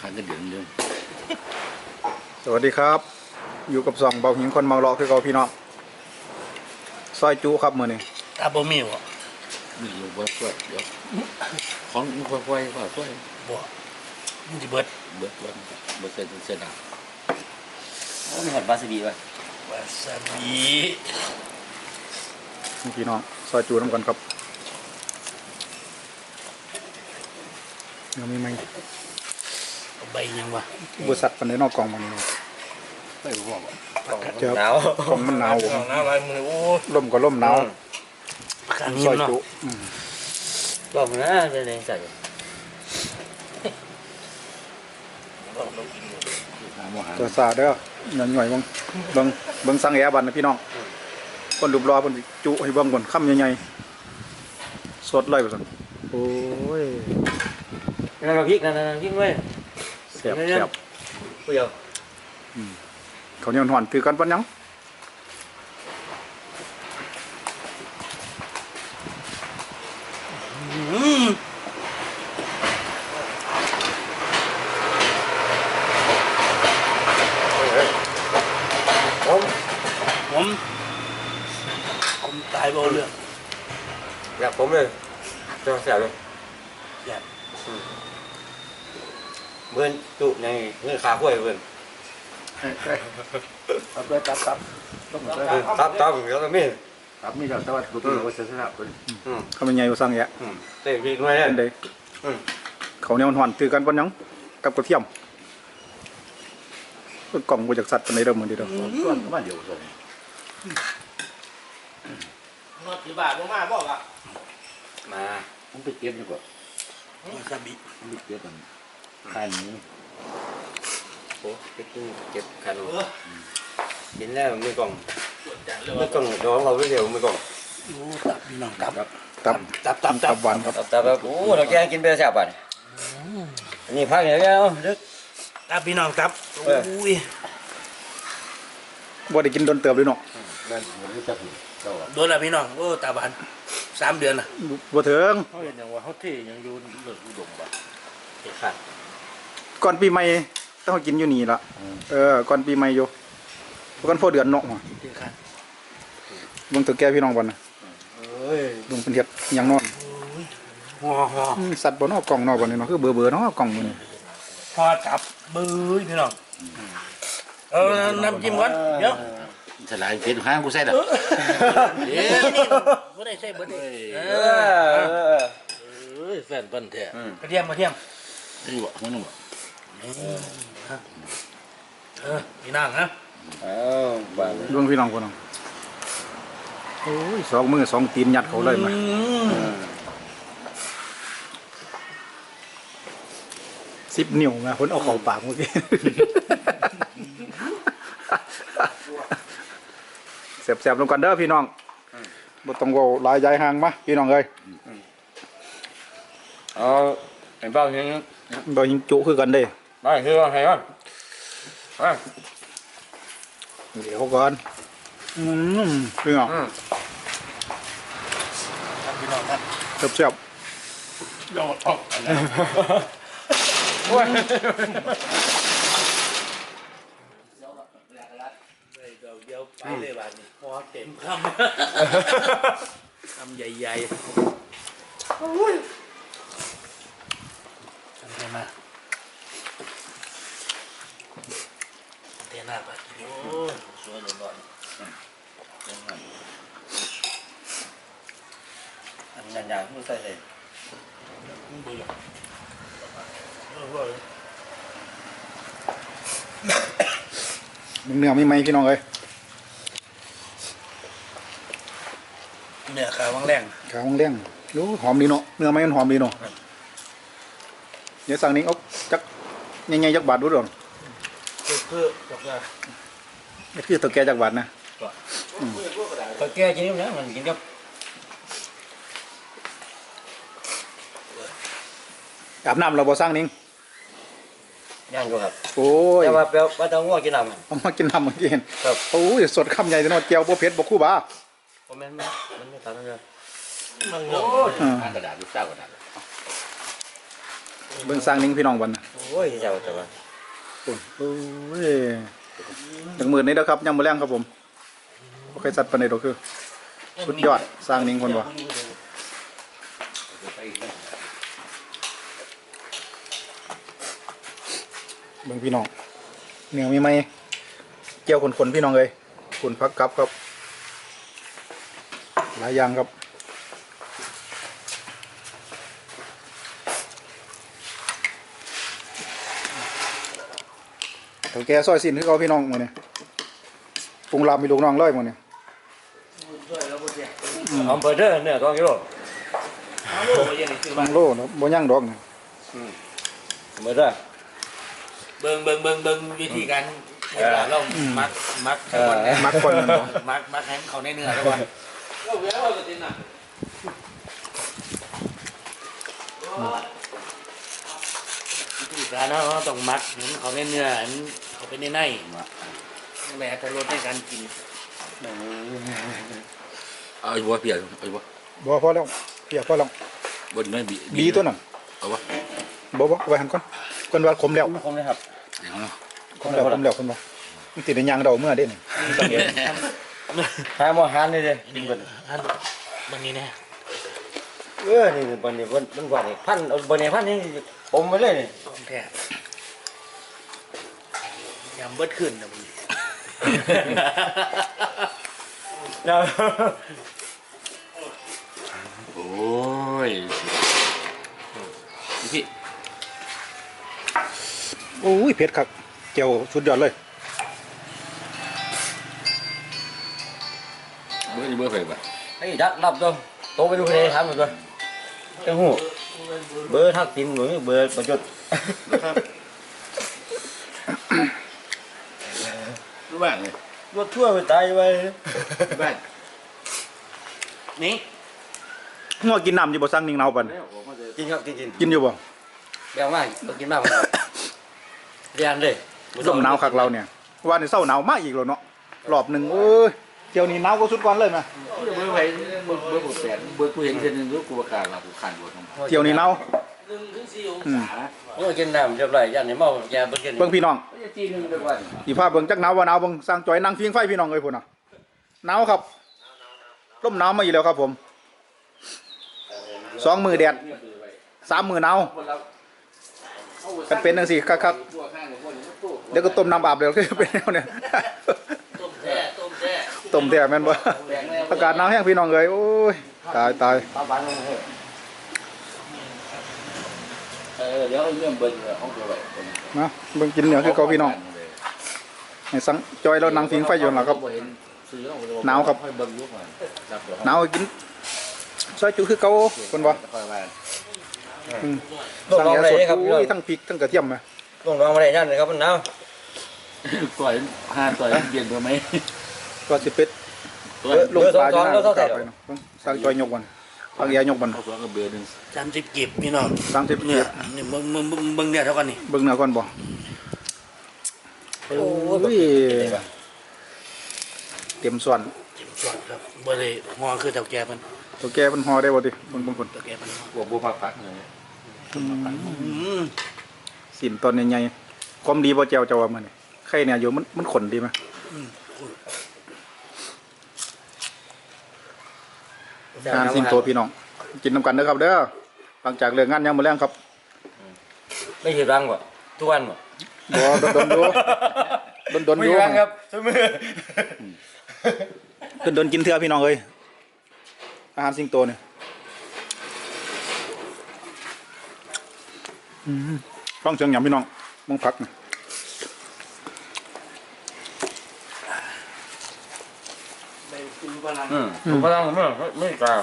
ขายกระเดือนเรื่องสวัสดีครับ อยู่กับสองเบาหิงคนเมาเลาะคือเก่าพี่น้องซอยจุครับมือนี้ตาบ่มีบ่มีอยู่ว่าช่วยเดี๋ยวของมันค่อยๆว่าช่วยบ่มันสิเบิดเบิดวันเบิดเสร็จเสร็จอะโอ้มีหอดวาซาบิป่ะวาซาบินี่พี่น้องซอยจุน้ำกันครับยังมีไหมเอา ใบยังวะบริษัทปันในนอกกล่องมันนี่เนาะไม่รู้ว่าเจอหนาวกล่องมันหนาวผมหนาวหลายมื้อโอ้ล่มก็ล่มหนาวปากกาซเงียอบยเนาะจุอืมบอกนะเป็นไงใส่หาหมอหาตัวซาเด้อหน่อยหน่อยๆเบังเบังเบังสังแอบันนะพี่น้องคนรูปรอคนสิจุให้เบิ่งก่อนค่ำใหญ่ๆสดเลยไปสั่นโอ้ยนั่นเราพริกนั่นนั่นพริกด้วย แซ่บแซ่บผู้เดียวเขาเนี่ยหอนถือกันปันยังอืมผมผมผมตายบ่เอาเรื่องอยากผมเลยจะแสบเลยอยาก เบื่อน จุในเงื่อนขาขั้วเบื่อนตับเลยตับตับต้องเลยตับตับแล้วก็มีตับมีแต่ว่าตัวตัวจะชนะคนอืมเขาเป็นไงว่าสั่งแอะอืมเต็มพริกด้วยเนี่ยเป็นไดอืมเขาเนี่ยหอนถือกันปันยังกับกระเทียมเพิ่นกล่องมาจากสัตว์ปันในเริ่มเหมือนเดิมก้อนก็มาเดียวส่งนอดสิบาทบ่มาบ่ล่ะมามันไปเก็บดีกว่าวาซาบิมันไปเก็บกันขายนี้ โอ้ไปกินเก็บขันเออกินแล้วมือกล่องตรวจจัดเลยมืว่าอกล่องน้องเราไม่เดียวมือกล่องโอ้ตับพี่น้องตับครับตับตับตับตัตับบหวานครับตับตับแบบโอ้เราแกกินไปแสบป่ะอันนี้พักอย่างเดียวดึกตับพี่น้องตับเออโอ้ยบ่ได้กินโดนเติบเลยเนาะนั่นมันจะผิดเจ้าโดนละพี่น้องโอ้ตาบานสามเดือนน่ะบ่ถึงเขาเห็นอย่างว่าเขาที่ยังอยู่เลิกอุดมบ่เก็บขันก่อนปีใหม่ ต้องกินอยู่นี่ละเออก่อนปีใหม่อยู่ก่อนพอเดือนเนาะเด็ดขาดเบิ่งตัวแก่พี่น้องบ่นะเอ้ยเบิ่งเป็นเฮ็ดหยังนอนโอ้ยห่อห่ออืมสัตว์บ่เนาะกล่องเนาะบ่นี่เนาะคือเบอร์ๆเนาะกล่องมื้อนี้ห่อตับเบื้อพี่น้องเอาน้ำจิ้มก่อนเดี๋ยวฉลาดเผ็ดห้างกูใส่ละเอ๊ะนี่บ่ได้ใส่เบิดเลยเอเอออเอ้ยแฟนเปิ้นแท้อืมกระเทียมกระเทียมนี่บ่มันบ่ เออพี่นางนะอ้าวบ้านเบิ่งพี่น้องพุ่นน่ะโอ้ยสองมือสองตีนยัดเขาเลยมาอืมสิบนิ้วมาเพิ่นเอาเข้าปากเมื่อกี้แซ่บๆลงกันเด้อพี่น้องบ่ต้องเว้าหลายยายห่างมาพี่น้องเอ้ยเอาไอ้บ้าอย่างนี้บ่ยิงจุคือกันเด้ บ้าคือว่าไงวะอะเดี๋ยวก่อนอืมพี่น้องอืมครับพี่น้องครับแซ่บยอดท็อปอันนั้นโอ้ยเดี๋ยวเดี๋ยวไปเลยบาดนี้พอเต็มคำคำใหญ่ๆโอ้ยทำไงมา เทน่าไปโอ้ยสวยร้อนอันยันยันไม่ใส่เลยๆเบื่อเออว่าๆเนื้อมีไหมพี่น้องเอ้ยเนี่ยขาววังแรงขาวเลี้ยงรู้หอมดีเนาะเนื้อไม้มันหอมดีเนาะเดี๋ยวสั่งนี้เอาจักใหญ่ๆจักบาทดูดอก เพื่อเพื่อบอกว่านี่คือตัวแกจักบาทนะพอแก่กินนี่นะมันกินกับอาบน้ำเราบ่สร้างนิ่งย่างก็ครับโอ้ยแต่ว่าเปรี้ยวว่าต้องงัวกินน้ำเอามากินน้ำเมื่อกี้เห็นครับโอ้ยสดคำใหญ่จังเนาะเจียวบ่เผ็ดบ่คู่บ้าผมแม่นมันไม่ตัดเลยมันโอ้เนาะยอ่านกระดาษดูเจ้ากระดาษเบิ่งสร้างนิ่งพี่น้องวันนะโอ้โอ้ยเจ้าแต่ว่าโอยโอ้ยหนึ่งหมื่นนี่นะครับยังมาแรงครับผมโอเคสัตว์ปันในดอกคือสุดยอดสร้างนิ่งคนวะเบิ่งพี่น้องเหนียวมีไหมเกี่ยวขนๆพี่น้องเลยขนพักกับครับหลายอย่างครับาแกซอยสินคือเขาพี่น้องหมื้อนี้ปรุงลาบมีลูกน้องเลยหมื้อนี้อำเภอเด้อเนี่ยต้องกิโลเอาโลกยังไงคือบัว่างโลเนาะบ่ย่างดอกนี่อำเภอเด้อเบิ่งเบิ่งเบิ่งเบิ่งวิธีการเวลาเรามักมักเออมักคนนั่นบ่มักมักให้เขาในเนื้อแล้วก่อนเราเวลาเราจะตินอะวิธีการเราต้องมักให้เขาในเนื้อให้มัน เขาไปในในนั่นแหละจะลดในการกินเอาอีกว่าเปียกเอาอีกว่าบ่พอแล้วเพียพอแล้วบนไม่บีบีตัวนั้นเอาวะบ่บ่ไว้หันก่อนเพิ่นว่าขมแล้วคมเลยครับเดี๋ยวเนาะขมแล้วขมแล้วเพิ่นว่ามันติดในยางเดาเมื่อเด้นี่หาหมอหันนี่เด้นี่มันอันบางนี้เนี่ยเออนี่บันนี้บันบันกว่านี่พันเอาบันนี้พันนี่อมไปเลยนี่ของแท้ ยำเบิดขึ้นนะมึงเนาะโอ้ยพี่โอ้ยเผ็ดคักแจ่วสุดยอดเลยเบอร์เบอร์ไปป่ะไอ้ดักรับตัวโตไปดูเลยถามหน่อยตัวจังหูเบอร์ทักตินหรือเบอร์ประจด รู้บ้างเลยรถทั่วไปตายไปบ้านนี่งัวกินน้ำอยู่บ่สั่งนิ่งเนาปันกินครับกินกินกินอยู่บ่แบงมากต้องกินมากเรียนเลยลมหนาวคักเราเนี่ยว่านี่เศร้าหนาวมาอีกแล้วเนาะรอบหนึงเอ้ยเที่ยวนี้หนาวกว่าสุดก่อนเลยแม่เบอร์ไปเบอร์เบอร์หกแสนเบอร์กูเห็นเส้นหนึ่งรู้กูประกาศว่ากูขันบวชของเที่ยวนี้หนาว หนึ่งถึงสี่องอืมศาโอ้กินน้ำเรียบร้อยยันในเมาแกเบิ่งกินเบิ่งพี่น้องจะจีนึงไปก่อนอีภาพเบิ่งจักหนาวว่าหนาวเบิ่งสร้างจอยนั่งพิงไฟพี่น้องเอ้ยพุ่นน่ะหนาวครับลมหนาวมาอีกแล้วครับผมสองมือแดดสามมือหนาวกันเป็นจังซี่คักๆเดี๋ยวก็ต้มน้ำอาบเดี๋ยวก็เป็นแนวเนี่ยต้มแท้ต้มแท้ต้มแท้แม่นบ่อากาศหนาวแห้งพี่น้องเอ้ยโอ้ยตายตายตาบ้านมัน เถอะเออเดี๋ยวเรื่องเบิ้ลห้องเดียวไปนะเบิ่งกินเหนือคือเก่าพี่น้องให้สังจอยเรานั่งพิงไฟอยู่นั่นล่ะครับ หนาวครับ ค่อยเบิ้ลยุคก่อนหนาวกินซอยจุคือเก่าเพิ่นว่าค่อยมาอืมลงสั่งน้องยาอะไรสดครับพี่น้องอุ้ยทั้งพริกทั้งกระเทียมมาลงน้องอะไรยันเลยครับมันหนาวต่อยห้าต่อยเย็นไปไหมก็สิเป็ดตัวเออลงปลาอยู่นะกลับไปเนาะสั่งจอยยกวัน สั่งยายกวันเขาตัวก็เบื่อหนึ่งสามสิบกีบพี่น้องสามสิบเนี่เจ็ยดนี่มึงมึงมึงมึงเนี่ยเท่ากันนี่เบิ่งเนื้อก่อนบ่โอ้โอ้ยเต็มส่วนจิ้มจอดครับบ่เลยงอคือเต่าแก่มันตัวแกมันห่อได้บ่ติเบิ่งเบิ่งคนเต่าแก่มันบวกบัวพักพักเลยอืมสินตอนใหญ่ๆความดีบ่แจวเจ้าว่ามื้อนี้ไข่เนี่ยอยู่มันมันขนดีมั้ งานสินโตพี่น้อง กินนํกันเด้อครับเด้อหลังจากเลิกงานยามมื้อแลงครับไม่ใช่รังบ่ทุกวันบ่บ่ดนๆอยู่ดนๆอยู่ไม่รังครับทุกมื้อดนๆกินเทื่อพี่น้องเอ้ยอาหารสิงโตเนี่ยอืมฟังเสียงหยำพี่น้องมึงพักนะ ไปกินพลัง อืมผมพลังผมไม่กล้า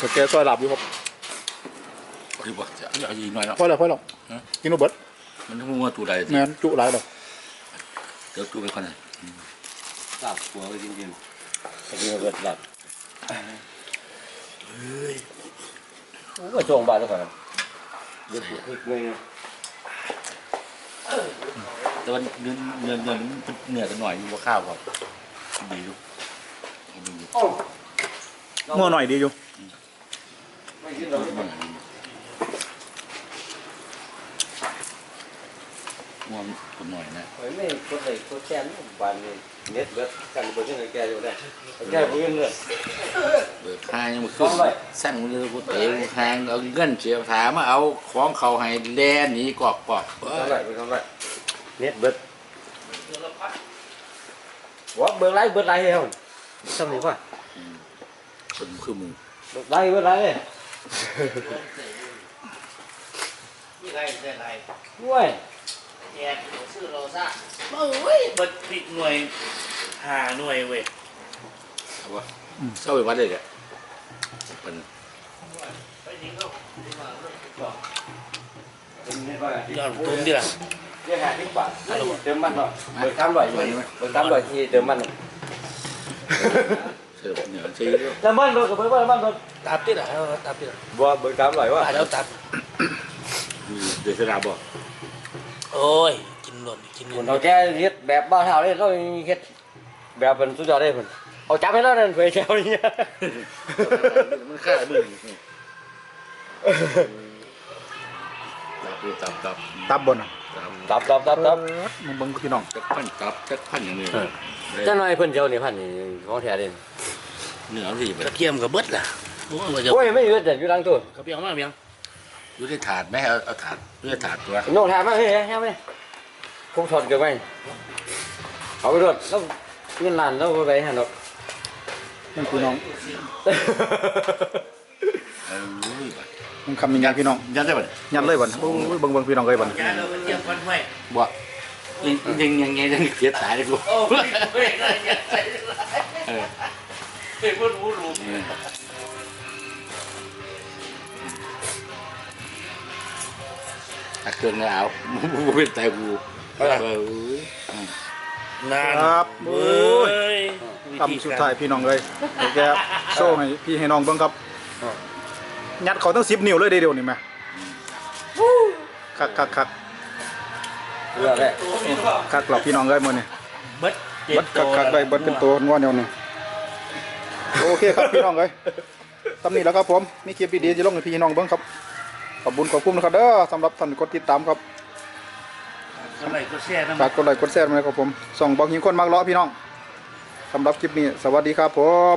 ตัวแกซอยหลับอยู่ครับหรือว่าจะเอาอีกหน่อยเนาะพอแล้วพอแล้วกินอุเบิดมันต้องงัวตัวใดแม่นจุหลายดอกเดี๋ยวตัวไปก่อนนะหลับหัวไปจริงๆแต่กินเบิดหลับโอ้ยช่วงบ่ายแล้วครับเดือดพริกเลยนะแต่ว่าเนื้อเนื้อเนื้อเหนือกันหน่อยอยู่ว่าข้าวครับดีอยู่ ดีอยู่งัวหน่อยดีอยู่ไม่คิดหรอกง่วงคนหน่อยนะเฮ้ยไม่กดเลยกดแค่นี้บานนี้เน็ตเบิดกันเบิดที่ ไหนแกอยู่ได้แกบ่ยืนเลยเบิกค่ายังมาขึ้นสั่งมือกูเตะกูแทงเอาเงินเสียถามมาเอาของเขาให้แลหนีกอกกอกเอ้ทำไรยไปทำไรเน็ตเบิดว่าเบิดไรเบิดไรเฮ้ยทำนี่ป่ะคนคือมึงเบิดไรเบิดไรเลยนี่ไรได้ไรด้วยแจกซื้อโรซ่าเอ้ยเบิดผิดหน่วยหาหน่วยเว้ยเอาวะเศร้าไปวัดเลยแกเป็นไปทิ้งเขาเน็ตว่าย้อนตุ้มดิล่ะเรียกหาที่บาทเติมมันเนาะเบิดตามร้อยเบิดตามร้อยที่เติมมัน เสือเหนือซีด้วยแล้วมันเบิดกับเบิดมันเบิดตับดิล่ะเอาตับดิล่ะบ่เบิดตามร้อยว่าป่าตับเดือดสราบอกโอ้ยกินหล่นกินหล่นเราแก้เฮ็ดแบบบ้าเท่าเลยเราเฮ็ดแบบเป็นสุดยอดเลยเพิ่นเอาจับให้เรานั่นเผยแถวนี้มันฆ่ามึงตับตับตับตับบนอะ ตับตับตับตับตับมึงเบิ่งพี่น้องจักพันตับจักพันอย่างนี้จังหน่อยเพิ่นเดียวนี่พันนี่ของแท้เด่นเหนือสิไปตะเกียมกับเบิดล่ะโอ้ยจะโอ้ยไม่อยู่แต่อยู่หลังตู้เขาเปียงมากเปียงอยู่ในถาดไหมเอาเอาถาดด้วยถาดตัวโน่นถามมาเฮ้ยแฮมเลยคงถอดเกินไปเอาไปรถแล้วเงินล้านแล้วไปหั่นดอก นั่นพี่น้อง เอ้ย มึงคำยังไงพี่น้องยัดได้ป่ะยัดเลยบ่โอ้ยเบิ่งเบิ่งพี่น้องเลยบ่ยาเราไปเทียมกันไว้บ่ยังยังยังยังเสียสายเลยกูโอ้ยไม่ได้ยังไงเออเป็นพูดรู้รู้ถ้าเครื่องแล้วกูเป็นแต่กูเออนานครับโอ้เว้ยยคำสุดท้ายพี่น้องเลยเดี๋ยวแกโซ่ให้พี่ให้น้องเบิ่งครับ ยัดเขาตั้ง10นิ้วเลยเดี๋ยวนี้แม่คักคักคักเรือแหละคักหลับพี่น้องเลยมื้อนี้เบิดเจ็เบิดคักคักได้เบิดเป็นตัวงอนเดียวนี่โอเคครับพี่น้องเลยตำนี้แล้วครับผมมีคลิปดีๆจะลงให้พี่น้องเบิ่งครับขอบคุญขอบคุณนะครับเด้อสำหรับท่านกดติดตามครับเท่าไหร่ก็แช่น้ำฝากกดไลค์กดแชร์มาเลยครับผมส่องบอกหิงคนมักเลาะพี่น้องสำหรับคลิปนี้ สวัสดีครับผม